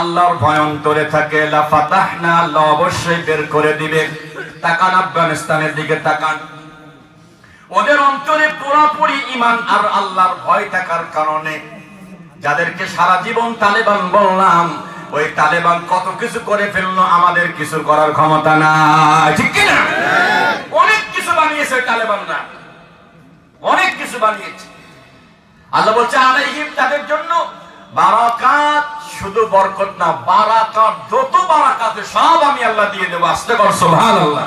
আল্লাহর ভয় অন্তরে থাকে, লা ফাতাহনা, আল্লাহ অবশ্যই বের করে দিবে। তাকান আফগানিস্তানের দিকে তাকান। ওদের অন্তরে পুরোপুরি ইমান আর আল্লাহর ভয় থাকার কারণে যাদেরকে সারা জীবন তালেবান বললাম, ওই তালেবান কত কিছু করে ফেলল, আমাদের কিছু করার ক্ষমতা নাই। ঠিক কিনা? অনেক কিছু বানিয়েছে তালেবানরা। অনেক কিছু বানিয়েছে। আল্লাহ বলছে, আলাইহিম তাদের জন্য বারাকাত শুধু বরকত না বারাকাত যত বারাকাত সব আমি আল্লাহ দিয়ে দেবো। আস্তে কর সুবহানাল্লাহ।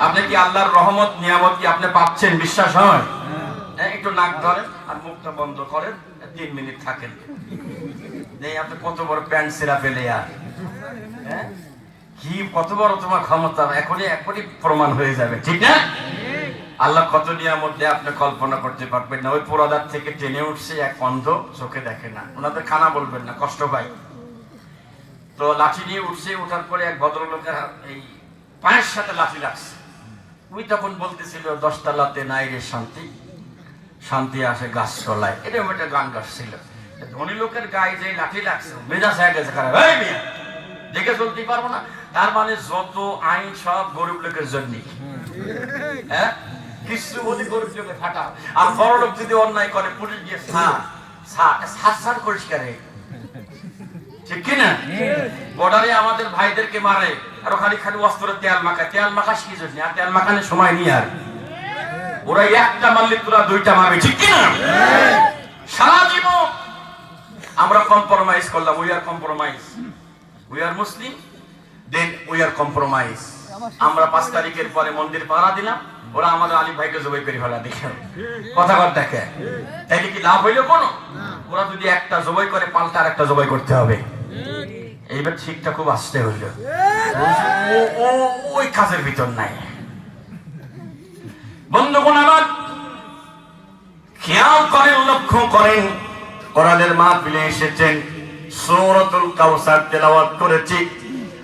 আপনি কি আল্লাহর রহমত নিয়ামত কি আপনি পাচ্ছেন? বিশ্বাস হয়? হ্যাঁ, একটু নাক ধরেন আর মুখটা বন্ধ করেন তিন মিনিট থাকেন। নেই আপনি কত বড় প্যান্ট সেরা পেলে আর হ্যাঁ? কি কত বড় তোমার ক্ষমতা এখনই এখনই প্রমাণ হয়ে যাবে ঠিক না? আল্লাহ কত নিয়ামত দেয় আপনি কল্পনা করতে পারবেন না। ওই পোড়াদার থেকে টেনে উঠছে, এক অন্ধ চোখে দেখে না। ওনাদের খানা বলবেন না, কষ্ট পাই তো লাঠি নিয়ে উঠছে ওঠার পরে এক ভদ্রলোকের এই পায়ের সাথে লাঠি লাগছে। ওই তখন বলতেছিল, দশতলাতে নাই রে শান্তি। শান্তি আসে গাছ তলায় এরকম একটা গান গাচ্ছিল। ধনী লোকের গায়ে যে লাঠি লাগছে, মেজাজ হয়ে গেছে খারাপ। দেখে চলতে পারব না। তার মানে যত আইন সব গরিব লোকের জন্য হ্যাঁ? কিছু বলি গরিব লোকে ফাটা। আর বড় লোক যদি অন্যায় করে পুলিশ গিয়ে সার সার সার সার করিস করে ঠিক কিনা বর্ডারে আমাদের ভাইদেরকে মারে আর ওখানে খালি অস্ত্রে তেল মাখায় তেল মাখাস কি জন্য? আর তেল মাখানোর সময় নিয়ে আর। ওরা একটা মারলে তোরা দুইটা মারবে ঠিক কিনা সারা জীবন। আমরা কম্প্রোমাইজ করলাম we are compromise we are Muslim then we are compromise আমরা পাঁচ তারিখের পরে মন্দির পাহারা দিলাম। ওরা আমাদের আলিফ ভাইকে জবাই করে ফেলা দেখে কথা কথা দেখে। তাইলে কি লাভ হইল কোনো? ওরা যদি একটা জবাই করে, পাল্টা আর একটা জবাই করতে হবে। এইবার ঠিকটা খুব আসতে হইল। ওই কাজের ভিতর নাই। বন্ধুগণ আমার, খেয়াল করেন, লক্ষ্য করেন, কোরআনের মাহফিলে এসেছেন সূরাতুল কাউসার তেলাওয়াত করেছি।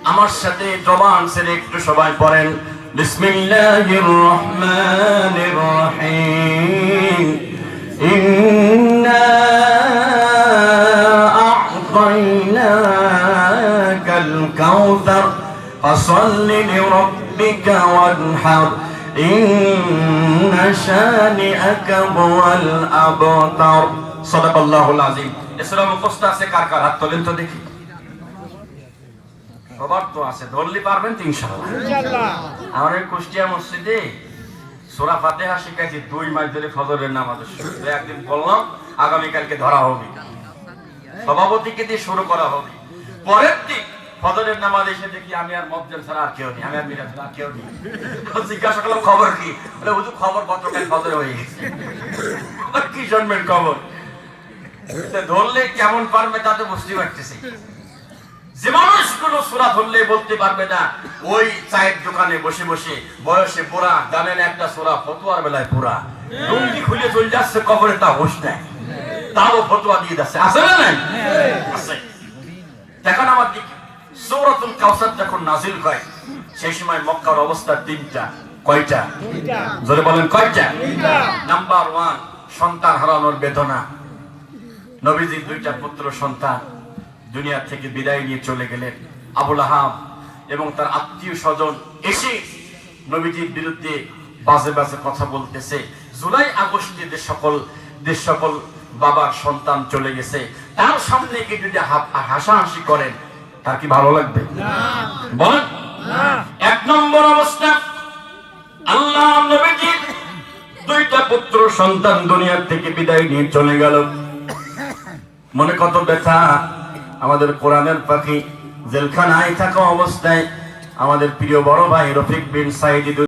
আমার সাথে জবান সেরে একটু সবাই পড়েন। বিসমিল্লাহির রহমানির রহিম। ইন্না আ'তাইনাকাল কাউসার ফসল্লি লিরাব্বিকা ওয়ানহার, ইন্ন শানি'আকা হুয়াল আবতার। সাদাকাল্লাহুল আযীম। এসরা মুখস্থ আছে কার কার? হাত তোলেন তো দেখি। সবার তো আছে ধরলি পারবেন তো ইনশাআল্লাহ। আমার এই কুষ্টিয়া মসজিদে সোরা ফাতেহা শিখাইছি দুই মাস ধরে ফজরের নামাজের শুরু। একদিন বললাম আগামীকালকে ধরা হবে। সভাপতিকে দিয়ে শুরু করা হবে। পরের দিন ফজরের নামাজ এসে দেখি আমি আর মজ্জেল ছাড়া আর কেউ নেই আমি আর মিরাজ ছাড়া কেউ নেই। জিজ্ঞাসা করলাম খবর কি? বলে হুজুর খবর গতকাল ফজর হয়ে গেছে। কি জন্মের খবর? ধরলে কেমন পারবে তা তো বুঝতে পারতেছি। যে মানুষগুলো সুরা ধরলে বলতে পারবে না। ওই চায়ের দোকানে বসে বসে বয়সে পোড়া জানেন একটা সোরা ফতুয়ার বেলায় পোড়া। লুঙ্গি খুলে চলে যাচ্ছে কবরে তা হোস নেয় তারও ফতুয়া দিয়ে যাচ্ছে আছে না নাই? আছে। দেখেন আমার দিকে। সৌরাতুল কাউসার যখন নাজিল হয় সেই সময় মক্কার অবস্থা তিনটা। কয়টা? জোরে বলেন কয়টা? নাম্বার ওয়ান সন্তান হারানোর বেদনা। নবীজির দুইটা পুত্র সন্তান দুনিয়া থেকে বিদায় নিয়ে চলে গেলেন। আবুল আহাব এবং তার আত্মীয় স্বজন এসে নবীজির বিরুদ্ধে বাজে বাজে কথা বলতেছে। জুলাই আগস্টে যে সকল যে সকল বাবার সন্তান চলে গেছে তার সামনে কি যদি হাসাহাসি করেন তার কি ভালো লাগবে? বলেন। এক নম্বর অবস্থা আল্লাহ নবীজির দুইটা পুত্র সন্তান দুনিয়ার থেকে বিদায় নিয়ে চলে গেল। মনে কত ব্যথা আমাদের কোরআনের পাখি। জেলখানায় থাকা অবস্থায় আমাদের প্রিয় বড় ভাই রফিক বিন সাইদি